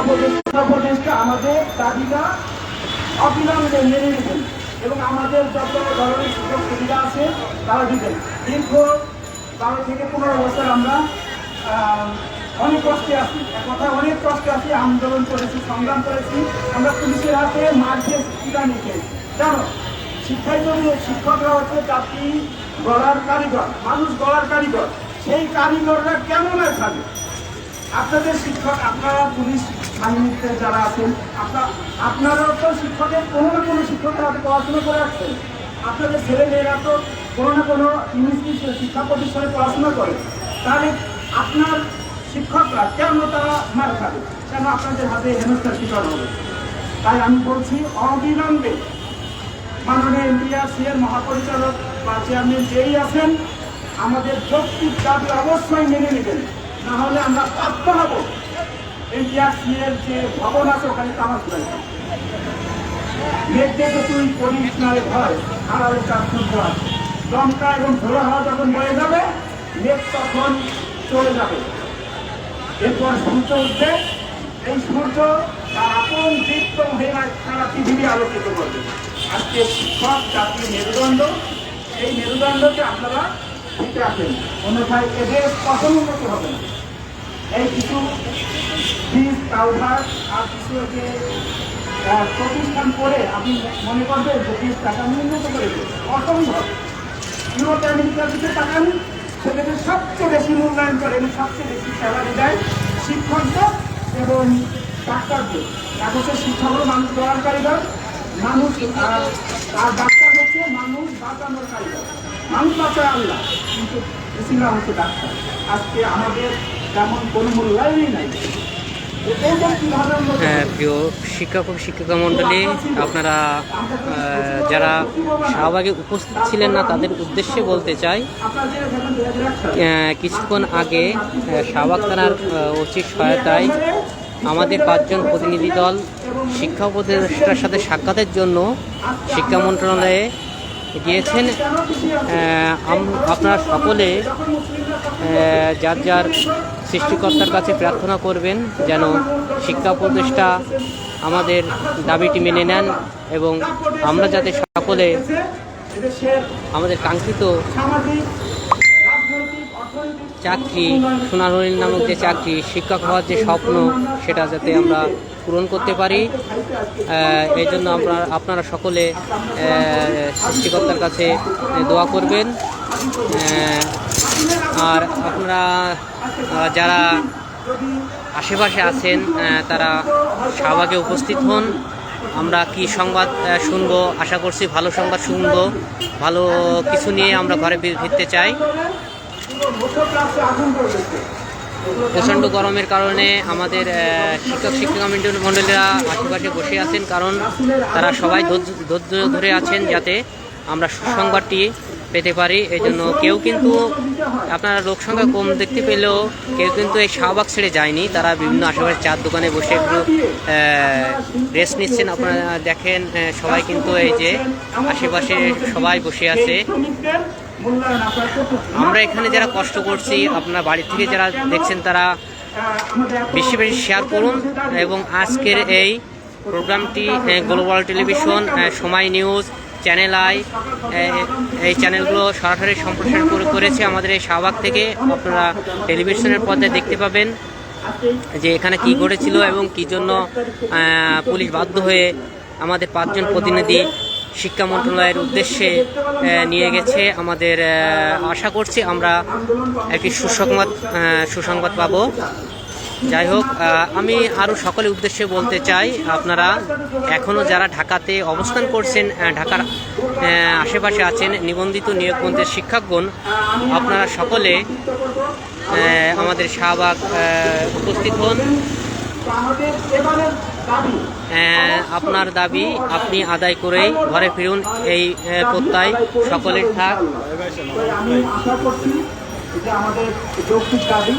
উপদেষ্টা আমাদের দাবিটা অবিলম্বে মেনে নেবেন এবং আমাদের যত ধরনের সুযোগ সুবিধা আছে তারা দিবেন। দীর্ঘ বারো থেকে পনেরো বছর আমরা অনেক কষ্টে আছি। কথা অনেক কষ্টে আছি, আন্দোলন করেছি, সংগ্রাম করেছি। আমরা পুলিশের হাতে মার দিয়ে নিতে জানো শিক্ষাই যদি শিক্ষকরা হচ্ছে, জাতি গড়ার কারিগর, মানুষ গড়ার কারিগর, সেই কারিগররা কেমন খাবে? আপনাদের শিক্ষক, আপনারা পুলিশ বাহিনীতে যারা আছেন, আপনার আপনারাও তো শিক্ষকের কোনো না কোনো শিক্ষকের হাতে পড়াশোনা করে আসছেন। আপনাদের ছেলে মেয়েরা তো কোনো না কোনো ইংলিশ শিক্ষা প্রতিষ্ঠানে পড়াশোনা করে। তাহলে আপনার শিক্ষকরা কেন তারা মার খাবে? কেন আপনাদের হাতে হেনস্থার শিকার হবে? তাই আমি বলছি, অবিলম্বে মাননীয় এনটিআরসি এর মহাপরিচালক বা চেয়ারম্যান যেই আছেন, আমাদের যৌক্তিক দাবি অবশ্যই মেনে নেবেন। না হলে আমরা বাধ্য হব এর যে ভবন আছে, ওখানে তামাক ঘুরাই মেঘ দেখে তুই করিস ভয় আড়ালে তার আছে দমকা এবং ঝোড়ো হাওয়া যখন বয়ে যাবে, মেঘ তখন চলে যাবে। এরপর সূর্য উঠবে। এই সূর্য তার আপন দীপ্ত হয়ে সারা পৃথিবী আলোকিত করবে। আজকে শিক্ষক জাতির মেরুদণ্ড। এই মেরুদণ্ডকে আপনারা ঠিক রাখেন। অন্যথায় এদের কখনো উন্নতি হবে না। এই কিছু বীজ কাউভার আর কিছু আহ, প্রতিষ্ঠান করে আপনি মনে করবেন যে বীজ টাকা উন্নত করেছে অসম্ভব। ইউরোপ আমেরিকার দিকে তাকান সেখানে সবচেয়ে বেশি মূল্যায়ন করে এবং সবচেয়ে বেশি স্যালারি দেয় শিক্ষকদের এবং ডাক্তারদের। এক হচ্ছে শিক্ষক হলো মানুষ গড়ার কারিগর মানুষ আর ডাক্তার হচ্ছে মানুষ বাঁচানোর কারিগর। মানুষ বাঁচায় আল্লাহ কিন্তু ইসলাম হচ্ছে ডাক্তার। আজকে আমাদের হ্যাঁ, প্রিয় শিক্ষক ও শিক্ষিকা মণ্ডলী আপনারা যারা শাহবাগে উপস্থিত ছিলেন না তাদের উদ্দেশ্যে বলতে চাই কিছুক্ষণ আগে শাহবাগ থানার ওসির সহায়তায় আমাদের পাঁচজন প্রতিনিধি দল শিক্ষা উপদেষ্টার সাথে সাক্ষাতের জন্য শিক্ষা মন্ত্রণালয়ে গিয়েছেন। আপনারা সকলে যার যার সৃষ্টিকর্তার কাছে প্রার্থনা করবেন যেন শিক্ষা প্রতিষ্ঠা আমাদের দাবিটি মেনে নেন এবং আমরা যাতে সকলে আমাদের কাঙ্ক্ষিত চাকরি সোনারহরিণ নামক যে চাকরি, শিক্ষক হওয়ার যে স্বপ্ন, সেটা যাতে আমরা পূরণ করতে পারি। এই জন্য আপনারা আপনারা সকলে সৃষ্টিকর্তার কাছে দোয়া করবেন। আর আপনারা যারা আশেপাশে আছেন তারা শাহবাগে উপস্থিত হন। আমরা কি সংবাদ শুনব? আশা করছি ভালো সংবাদ শুনব। ভালো কিছু নিয়ে আমরা ঘরে ফিরতে চাই। প্রচণ্ড গরমের কারণে আমাদের শিক্ষক, শিক্ষিকা মণ্ডল- মণ্ডলীরা আশেপাশে বসে আছেন, কারণ তারা সবাই ধৈর্য ধরে আছেন যাতে আমরা সুসংবাদটি পেতে পারি এই জন্য কেউ কিন্তু আপনারা লোক সংখ্যা কম দেখতে পেলেও কেউ কিন্তু এই শাহবাগ ছেড়ে যায়নি। তারা বিভিন্ন আশেপাশে চার দোকানে বসে একটু রেস্ট নিচ্ছেন। আপনারা দেখেন সবাই কিন্তু এই যে আশেপাশে সবাই বসে আছে। আমরা এখানে যারা কষ্ট করছি, আপনার বাড়ি থেকে যারা দেখছেন, তারা বেশি বেশি শেয়ার করুন এবং আজকের এই প্রোগ্রামটি global television Somoy news channel I এই চ্যানেলগুলো সরাসরি সম্প্রসারণ করে করেছে আমাদের এই শাহবাগ থেকে। আপনারা টেলিভিশনের পর্দায় দেখতে পাবেন যে এখানে কি ঘটেছিল এবং কি জন্য পুলিশ বাধ্য হয়ে আমাদের পাঁচজন প্রতিনিধি শিক্ষা মন্ত্রণালয়ের উদ্দেশ্যে নিয়ে গেছে। আমাদের আশা করছি আমরা একটি সুসংবাদ সুসংবাদ পাবো। যাই হোক আমি আরও সকলের উদ্দেশ্যে বলতে চাই, আপনারা এখনও যারা ঢাকাতে অবস্থান করছেন ঢাকার আশেপাশে আছেন, নিবন্ধিত নিয়োগপন্থের শিক্ষকগণ, আপনারা সকলে আমাদের শাহবাগ উপস্থিত হন। আপনার দাবি আপনি আদায় করেই ঘরে ফিরুন, এই প্রত্যয় সকলের থাক। আমাদের দাবি।